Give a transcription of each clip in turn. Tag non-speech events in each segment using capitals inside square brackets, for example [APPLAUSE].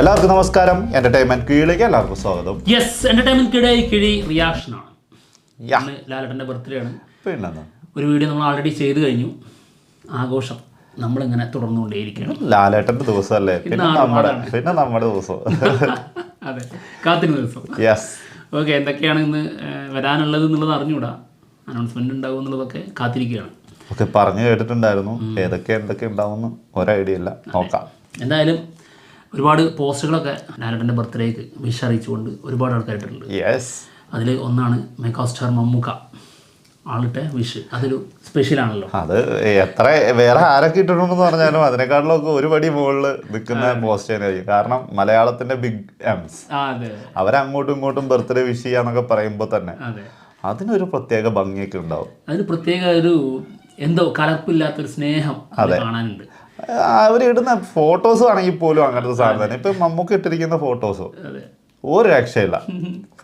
എല്ലാവർക്കും നമസ്കാരം. എന്റർടൈൻമെന്റ് കീഴിലേക്ക് എല്ലാവർക്കും സ്വാഗതം. യെസ് എന്റർടൈൻമെന്റ് കീഴായി കിഴി റിയാക്ഷൻ ആണ് ലാലട്ടന്റെ ബർത്ത്ഡേ ആണ്. പിന്നെ ഒരു വീഡിയോ നമ്മൾ ഓൾറെഡി ചെയ്തു കഴിഞ്ഞു. ആഘോഷം നമ്മളിങ്ങനെ തുടർന്നുകൊണ്ടേയിരിക്കണം ലാലേട്ടന്റെ ദിവസം അല്ലേ പിന്നെ നമ്മുടെ പിന്നെ നമ്മുടെ ദിവസം. [LAUGHS] അതെ. കാത്തിരുന്ന ദിവസം. യെസ് ഓക്കെ എന്തൊക്കെയാണ് ഇന്ന് വരാനുള്ളത് എന്നുള്ളത് അറിഞ്ഞുകൂടാ. അനൗൺസ്മെന്റ് ഉണ്ടാവും എന്നുള്ളതൊക്കെ കാത്തിരിക്കുകയാണ്. ഓക്കെ പറഞ്ഞു കേട്ടിട്ടുണ്ടായിരുന്നു. ഏതൊക്കെ എന്തൊക്കെ ഉണ്ടാവുമെന്ന് ഒരു ഐഡിയ ഇല്ല നോക്കാം. എന്തായാലും ഒരുപാട് പോസ്റ്റുകളൊക്കെ ലാലേട്ടന്റെ ബർത്ത്ഡേക്ക് വിഷ് അറിയിച്ചുകൊണ്ട് ഒരുപാട് ആൾക്കാരായിട്ടുണ്ട് യെസ് അതിൽ ഒന്നാണ് മെഗാസ്റ്റാർ മമ്മൂക്ക. ആളിട്ടെ വിഷ്. അതൊരു സ്പെഷ്യലാണല്ലോ അത് എത്ര വേറെ ആരൊക്കെ ഇട്ടിട്ടുണ്ടെന്ന് പറഞ്ഞാലും അതിനെക്കാട്ടിലൊക്കെ ഒരു പടി മുകളിൽ നിൽക്കുന്ന പോസ്റ്റ് തന്നെയായിരിക്കും കാരണം മലയാളത്തിന്റെ ബിഗ് എംസ് അവരങ്ങോട്ടും ഇങ്ങോട്ടും ബർത്ത്ഡേ വിഷ് ചെയ്യാന്നൊക്കെ പറയുമ്പോൾ തന്നെ അതെ. അതിനൊരു പ്രത്യേക ഭംഗിയൊക്കെ ഉണ്ടാവും. അതിന് പ്രത്യേക ഒരു എന്തോ കലർപ്പില്ലാത്തൊരു സ്നേഹം അതെ. കാണാനുണ്ട്. അവർ ഇടുന്ന ഫോട്ടോസ് ആണെങ്കിൽ പോലും അങ്ങനത്തെ സാധനം തന്നെ. ഇപ്പൊ മമ്മൂക്ക് ഇട്ടിരിക്കുന്ന ഫോട്ടോസോ ഒരു രക്ഷയില്ല.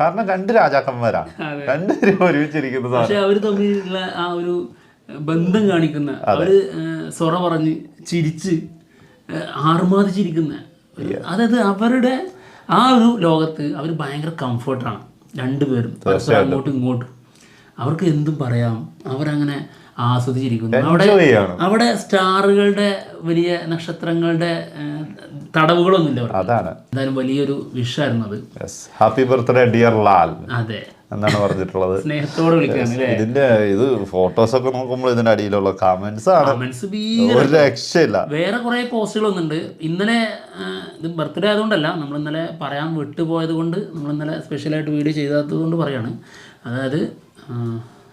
കാരണം രണ്ട് രാജാക്കന്മാരാണ്. രണ്ടുപേരും ഒരുമിച്ചിരിക്കുന്ന പക്ഷെ അവർ തമ്മിലുള്ള ആ ഒരു ബന്ധം കാണിക്കുന്ന അവർ സൊറ പറഞ്ഞ് ചിരിച്ച് ആർമാദിച്ചിരിക്കുന്ന അതായത് അവരുടെ ആ ഒരു ലോകത്ത് അവർ ഭയങ്കര കംഫർട്ടാണ് രണ്ടുപേരും. അങ്ങോട്ടും ഇങ്ങോട്ടും. അവർക്ക് എന്തും പറയാം. അവരങ്ങനെ ആസ്വദിച്ചിരിക്കുന്നു. അവിടെ അവിടെ സ്റ്റാറുകളുടെ വലിയ നക്ഷത്രങ്ങളുടെ തടവുകളൊന്നുമില്ല അതാണ്. എന്തായാലും വലിയൊരു വിഷായിരുന്നു അത്. ഹാപ്പി ബർത്ത്ഡേ ഡിയർ ലാൽ അതെ. എന്നാണ് പറഞ്ഞിട്ടുള്ളത്. [LAUGHS] സ്നേഹത്തോടെ ഇതിന്റെ ഇത് ഫോട്ടോസ് ഒക്കെ നോക്കുമ്പോൾ ഇതിന്റെ അടിയിലുള്ള കമന്റ്സ് ആണ്. ഒരു രക്ഷയില്ല. വേറെ കുറെ പോസ്റ്റുകളൊന്നുണ്ട്. ഇന്നലെ ഇത് ബർത്ത്ഡേ ആയതുകൊണ്ടല്ല നമ്മൾ ഇന്നലെ പറയാൻ വിട്ടുപോയത് കൊണ്ട് നമ്മൾ ഇന്നലെ സ്പെഷ്യലായിട്ട് വീഡിയോ ചെയ്താത്തത് കൊണ്ട് പറയാണ്. അതായത്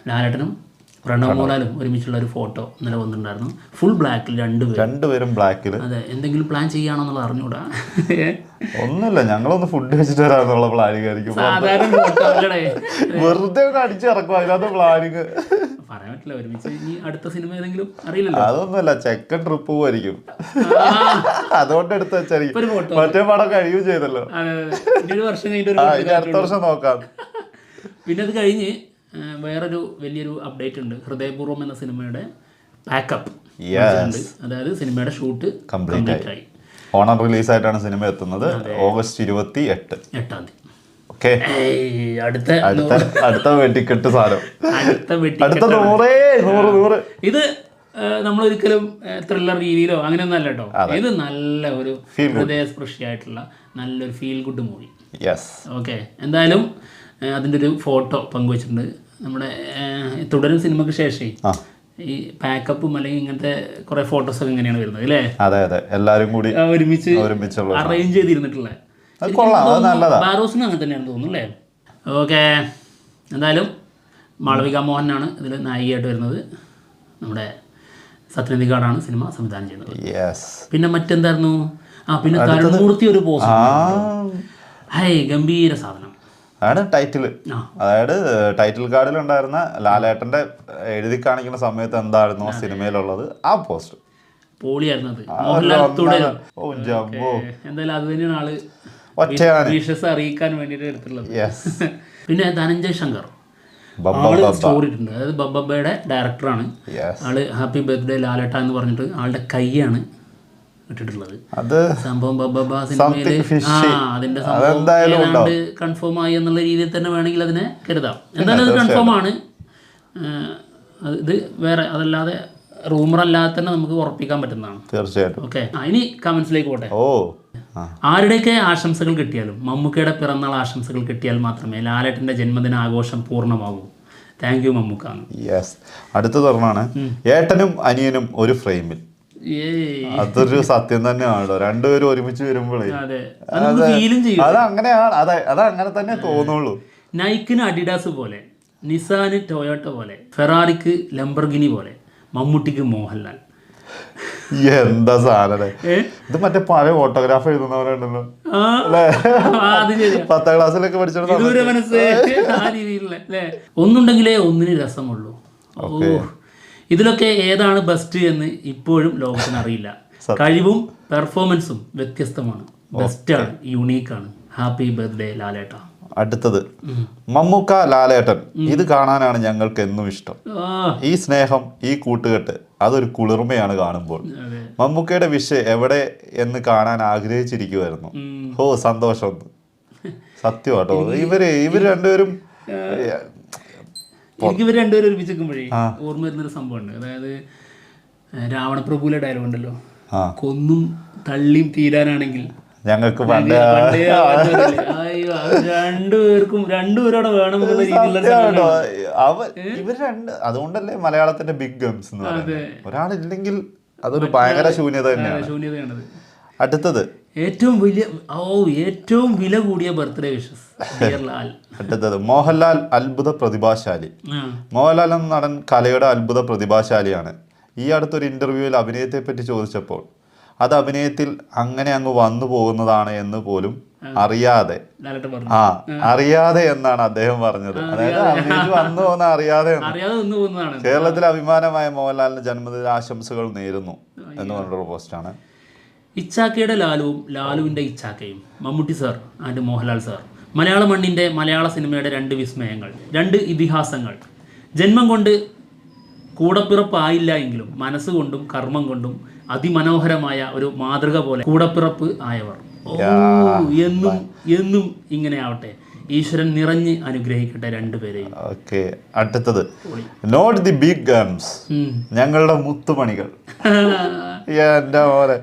ലാലേട്ടനും പ്രണവ് മോഹൻലാലും ഒരുമിച്ചുള്ള ഒരു ഫോട്ടോ ഇന്നലെ വന്നിട്ടുണ്ടായിരുന്നു. ഫുൾ ബ്ലാക്കിൽ രണ്ടുപേരും രണ്ടുപേരും ബ്ലാക്കിൽ അതെ എന്തെങ്കിലും പ്ലാൻ ചെയ്യാണെന്നുള്ളത് അറിഞ്ഞൂടാ. ഒന്നുമില്ല ഞങ്ങളൊന്ന് ഫുഡ് വെച്ചിട്ട് വരാന്നുള്ള പ്ലാനിങ് ആയിരിക്കും. വെറുതെ അടിച്ചിറക്കും അതിനകത്ത് പ്ലാനിങ് പറയാൻ പറ്റില്ല ഒരുമിച്ച് ഇനി അടുത്ത സിനിമ ഏതെങ്കിലും അറിയില്ലല്ലോ. അതൊന്നുമല്ല ചെക്കൻ ട്രിപ്പ് പോയിരിക്കും അതുകൊണ്ട് എടുത്ത് വെച്ചായിരിക്കും. മറ്റേ പടം കഴിയുകയും ചെയ്തല്ലോ. അടുത്ത വർഷം നോക്കാം. പിന്നെ അത് കഴിഞ്ഞ് വേറൊരു വലിയൊരു അപ്ഡേറ്റ് ഉണ്ട്. ഹൃദയപൂർവം എന്ന സിനിമയുടെ പാക്കപ്പ് അതായത് സിനിമയുടെ ഷൂട്ട് കംപ്ലീറ്റ് ആയി. ഓണം റിലീസായിട്ടാണ് സിനിമ എത്തുന്നത്. ഓഗസ്റ്റ് ഇരുപത്തി എട്ട് എട്ടാം തീയതി ഓക്കെ അടുത്ത അടുത്ത വെട്ടിക്കെട്ട് സാധനം. അടുത്ത നൂറേ നൂറ് നൂറ്. ഇത് നമ്മൾ ഒരിക്കലും ത്രില്ലർ രീതിയിലോ അങ്ങനെയൊന്നും അല്ല കേട്ടോ ഇത് നല്ല ഒരു ഹൃദയസ്പൃഷിയായിട്ടുള്ള നല്ലൊരു ഫീൽ ഗുഡ് മൂവി ഓക്കെ എന്തായാലും അതിന്റെ അതിന്റെ ഒരു ഫോട്ടോ പങ്കുവച്ചിട്ടുണ്ട്. നമ്മുടെ തുടരും സിനിമയ്ക്ക് ശേഷം ഈ പാക്കപ്പും അല്ലെങ്കിൽ ഇങ്ങനത്തെ കുറെ ഫോട്ടോസ് ഒക്കെ ഇങ്ങനെയാണ് വരുന്നത് അല്ലേ? അതെ അതെ. എല്ലാരും കൂടി ഒരുമിച്ച് അറേഞ്ച് ചെയ്തിരുന്നിട്ടുള്ള. ബാറോസിനും അങ്ങനെ തന്നെയാണ് തോന്നുന്നു അല്ലേ? ഓക്കെ എന്തായാലും മാളവിക മോഹനാണ് ഇതിൽ നായികയായിട്ട് വരുന്നത്. നമ്മുടെ സത്യനന്ദിക്കാടാണ് സിനിമ സംവിധാനം ചെയ്യുന്നത്. പിന്നെ മറ്റെന്തായിരുന്നു? ആ പിന്നെ കരുണമൂർത്തി ഒരു പോസ്റ്റ് ഹൈ ഗംഭീര സാധനം. അതാണ് ടൈറ്റിൽ അതായത് ടൈറ്റിൽ കാർഡിൽ ഉണ്ടായിരുന്ന ലാലേട്ടന്റെ എഴുതി കാണിക്കുന്ന സമയത്ത് എന്തായിരുന്നു സിനിമയിലുള്ളത്? ആ പോസ്റ്റ് പോളിയായിരുന്നു അത്. എന്തായാലും അത് തന്നെയാണ് ആൾ അറിയിക്കാൻ വേണ്ടിയിട്ട് എടുത്തിട്ടുള്ളത്. [LAUGHS] പിന്നെ ധനഞ്ജയ് ശങ്കർ. ആൾ സ്റ്റോറി ഇട്ടിട്ടുണ്ട് അതായത് ബബ്ബയുടെ ഡയറക്ടറാണ്. ആൾ ഹാപ്പി ബർത്ത്ഡേ ലാലേട്ട എന്ന് പറഞ്ഞിട്ട് ആളുടെ കൈയാണ് ഇട്ടിട്ടുള്ളത്. സംഭവം ബബ്ബ സിനിമയിൽ ആ അതിന്റെ സംഭവം ഏതാണ്ട് കൺഫേം ആയി എന്നുള്ള രീതിയിൽ തന്നെ വേണമെങ്കിൽ അതിനെ കരുതാം. എന്തായാലും അത് കൺഫേം ആണ്. ഇത് വേറെ അതല്ലാതെ റൂമർ അല്ലാതെ തന്നെ നമുക്ക് ഉറപ്പിക്കാൻ പറ്റുന്നതാണ്. തീർച്ചയായിട്ടും. ഓക്കെ ഇനി കമന്റ്സിലേക്ക് പോട്ടെ. ഓ. ആരുടെയൊക്കെ ആശംസകൾ കിട്ടിയാലും മമ്മൂക്കയുടെ പിറന്നാൾ ആശംസകൾ കിട്ടിയാൽ മാത്രമേ ലാലേട്ടന്റെ ജന്മദിന ആഘോഷം പൂർണമാകൂ. Thank you Mammookka. യെസ് അടുത്ത തുറന്നാണ് ഏട്ടനും അനിയനും ഒരു ഫ്രെയിമിൽ. അതൊരു സത്യം തന്നെയാണല്ലോ. രണ്ടുപേരും ഒരുമിച്ച് വരുമ്പോഴേ അത്. അങ്ങനെയാണ്. അതെ. അത് അങ്ങനെ തന്നെ തോന്നുള്ളൂ. നൈക്കിന് അഡിഡാസ് പോലെ നിസാന് ടൊയോട്ട പോലെ ഫെറാറിക്ക് ലംബർഗിനി പോലെ മമ്മൂട്ടിക്ക് മോഹൻലാൽ. എന്താ സാധനം? ഇത് മറ്റേ പഴയ ഓട്ടോഗ്രാഫ് എഴുതുന്നവരുണ്ടല്ലോ പത്താം ക്ലാസ്സിലൊക്കെ പഠിച്ചിട്ട് മനസ്സ്. ആ രീതിയിലുള്ള അല്ലേ? ഒന്നുണ്ടെങ്കിലേ ഒന്നിന് രസമുള്ളൂ. ഓ. ഇതിലൊക്കെ ഏതാണ് ബെസ്റ്റ് എന്ന് ഇപ്പോഴും ലോകത്തിന് അറിയില്ല. കഴിവും പെർഫോമൻസും വ്യത്യസ്തമാണ്. ബെസ്റ്റാണ് യുണീക്കാണ് ഹാപ്പി ബർത്ത്ഡേ ലാലേട്ട. അടുത്തത്. മമ്മൂക്ക ലാലേട്ടൻ. ഇത് കാണാനാണ് ഞങ്ങൾക്ക് എന്നും ഇഷ്ടം ഈ സ്നേഹം ഈ കൂട്ടുകെട്ട് അതൊരു കുളിർമയാണ് കാണുമ്പോൾ. മമ്മൂക്കയുടെ വിഷ് എവിടെ എന്ന് കാണാൻ ആഗ്രഹിച്ചിരിക്കുമായിരുന്നു ഓ സന്തോഷം. സത്യം കേട്ടോ ഇവർ ഇവർ രണ്ടുപേരും എനിക്ക് ഇവർ രണ്ടുപേരും ഒരുമിച്ച് നിൽക്കുമ്പോഴേ ഓർമ്മ വരുന്നൊരു സംഭവമുണ്ട്. അതായത് രാവണപ്രഭുവിലെ ഡയലോഗ് ഉണ്ടല്ലോ. കൊന്നും തള്ളിയും തീരാനാണെങ്കിൽ ഞങ്ങൾക്ക് രണ്ടുപേർക്കും രണ്ടുപേരോടെ വേണം അവ ഇവർ രണ്ട് അതുകൊണ്ടല്ലേ മലയാളത്തിന്റെ ബിഗ് ഗംസ് എന്ന് പറയുന്നത്. ഒരാളില്ലെങ്കിൽ അതൊരു ഭയങ്കര ശൂന്യത തന്നെയാണ്. ശൂന്യതയാണത്. അടുത്തത്. ഏറ്റവും വലിയ ഓ ഏറ്റവും വില കൂടിയ ബർത്ത്ഡേ വിഷസ് അടുത്തത് മോഹൻലാൽ അത്ഭുത പ്രതിഭാശാലി. മോഹൻലാൽ എന്ന നടൻ കലയുടെ അത്ഭുത പ്രതിഭാശാലിയാണ്. ഈ അടുത്തൊരു ഇന്റർവ്യൂവിൽ അഭിനയത്തെ പറ്റി ചോദിച്ചപ്പോൾ അത് അഭിനയത്തിൽ അങ്ങനെ അങ്ങ് വന്നു പോകുന്നതാണ് എന്ന് പോലും അറിയാതെ. ആ അറിയാതെ എന്നാണ് അദ്ദേഹം പറഞ്ഞത്. അതായത് അഭിനയിച്ച് വന്നു പോകുന്ന അറിയാതെ കേരളത്തിലെ അഭിമാനമായ മോഹൻലാലിന് ജന്മദിന ആശംസകൾ നേരുന്നു എന്ന് പറഞ്ഞൊരു പോസ്റ്റാണ്. ഇച്ചാക്കയുടെ ലാലുവും ലാലുവിന്റെ ഇച്ചാക്കയും Mammootty sir and Mohanlal sir. മലയാള മണ്ണിന്റെ മലയാള സിനിമയുടെ രണ്ട് വിസ്മയങ്ങൾ രണ്ട് ഇതിഹാസങ്ങൾ. ജന്മം കൊണ്ട് കൂടപ്പിറപ്പായില്ല എങ്കിലും മനസ്സുകൊണ്ടും കർമ്മം കൊണ്ടും അതിമനോഹരമായ ഒരു മാതൃക പോലെ കൂടപ്പിറപ്പ് ആയവർ. എന്നും എന്നും ഇങ്ങനെ ആവട്ടെ. ഈശ്വരൻ നിറഞ്ഞ് അനുഗ്രഹിക്കട്ടെ രണ്ടുപേരെയും. ഓക്കെ അടുത്തത്. നോട്ട് ദി ബിഗ് ഗംസ് ഞങ്ങളുടെ മുത്തുമണികൾ. എന്റെ പോലെ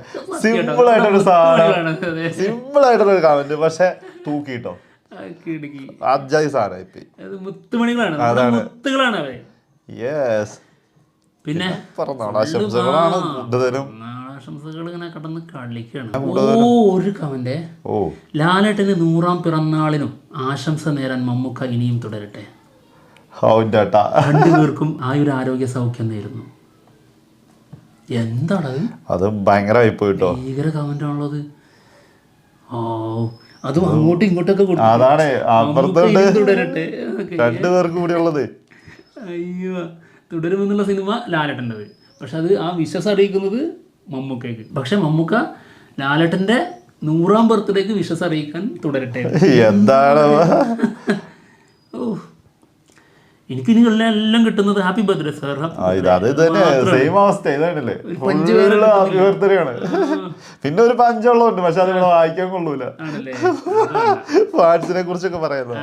സിമ്പിൾ ആയിട്ടൊരു സാധനം. സിമ്പിൾ ആയിട്ടുള്ള കമന്റ് പക്ഷെ തൂക്കിട്ടോ മുത്തുമണികളാണ്. മുത്തുകളാണ് യെസ് പിന്നെ ആശംസകളാണ് കൂടുതലും. ആശംസകൾ ഇങ്ങനെ കടന്ന് കളിക്കാണ്. ഓ ഒരു കമന്റ് ഓ. ലാലേട്ടന് നൂറാം പിറന്നാളിനും ആശംസ നേരാൻ മമ്മൂക്ക ഇനിയും തുടരട്ടെ. രണ്ടുപേർക്കും രണ്ടുപേർക്കും ആയൊരു ആരോഗ്യ സൗഖ്യം നേരുന്നു. എന്താണത്? അത് ഭയങ്കരമായി പോയിട്ടോ ഭീകര കമന്റ് ആണുള്ളത്. ഓ അതും അങ്ങോട്ടും ഇങ്ങോട്ടൊക്കെ. അതാണ് തുടരട്ടെ. ഓക്കേ. കൂടി ഉള്ളത് അയ്യോ. തുടരുമെന്നുള്ള സിനിമ ലാലേട്ടന്റെത്. പക്ഷെ അത് ആ വിശ്വസം അറിയിക്കുന്നത് മമ്മൂക്കയ്ക്ക്. പക്ഷെ മമ്മൂക്ക ലാലേട്ടന്റെ നൂറാം ബർത്ത്ഡേക്ക് വിശ്വസം അറിയിക്കാൻ തുടരട്ടെ. എന്താണ്? ഓ എനിക്കിനി എല്ലാം എല്ലാം കിട്ടുന്നത് ഹാപ്പി ബർത്ത്ഡേ സാർ. പിന്നെ ഒരു പഞ്ചുള്ളതുണ്ട് പക്ഷെ അത് വായിക്കാൻ കൊള്ളൂല. ഫാൻസിനെ കുറിച്ചൊക്കെ പറയുന്നത്.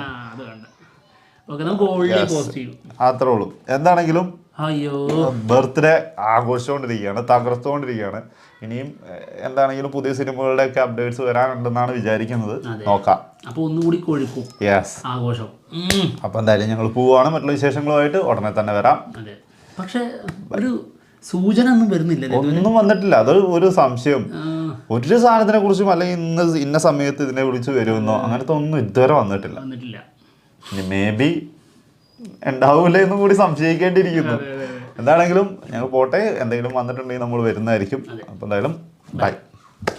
അത്രേ ഉള്ളൂ. എന്താണെങ്കിലും അയ്യോ. ബർത്ത്ഡേ ആഘോഷിച്ചുകൊണ്ടിരിക്കുകയാണ് തകർത്തുകൊണ്ടിരിക്കുകയാണ്. ഇനിയും എന്താണെങ്കിലും പുതിയ സിനിമകളുടെ ഒക്കെ അപ്ഡേറ്റ്സ് വരാനുണ്ടെന്നാണ് വിചാരിക്കുന്നത്. നോക്കാം. അപ്പൊ ഒന്നുകൂടി കൊഴുക്കും. യെസ് ആഘോഷം. അപ്പൊ എന്തായാലും ഞങ്ങൾ പോവാണ്. മറ്റുള്ള വിശേഷങ്ങളുമായിട്ട് ഉടനെ തന്നെ വരാം. പക്ഷെ ഒരു സൂചന ഒന്നും വരുന്നില്ല ഒന്നും വന്നിട്ടില്ല. അത് ഒരു സംശയം. ഒരു സാധനത്തിനെ കുറിച്ചും അല്ലെങ്കിൽ ഇന്ന ഇന്ന സമയത്ത് ഇതിനെ വിളിച്ച് വരുമെന്നോ അങ്ങനത്തെ ഒന്നും ഇതുവരെ വന്നിട്ടില്ല. വന്നിട്ടില്ല. ഇനി മേ ബി ഉണ്ടാവൂല എന്നും കൂടി സംശയിക്കേണ്ടിയിരിക്കുന്നു. എന്താണെങ്കിലും ഞങ്ങൾ പോട്ടെ എന്തെങ്കിലും വന്നിട്ടുണ്ടെങ്കിൽ നമ്മൾ വരുന്നതായിരിക്കും. അപ്പോൾ എന്തായാലും ബൈ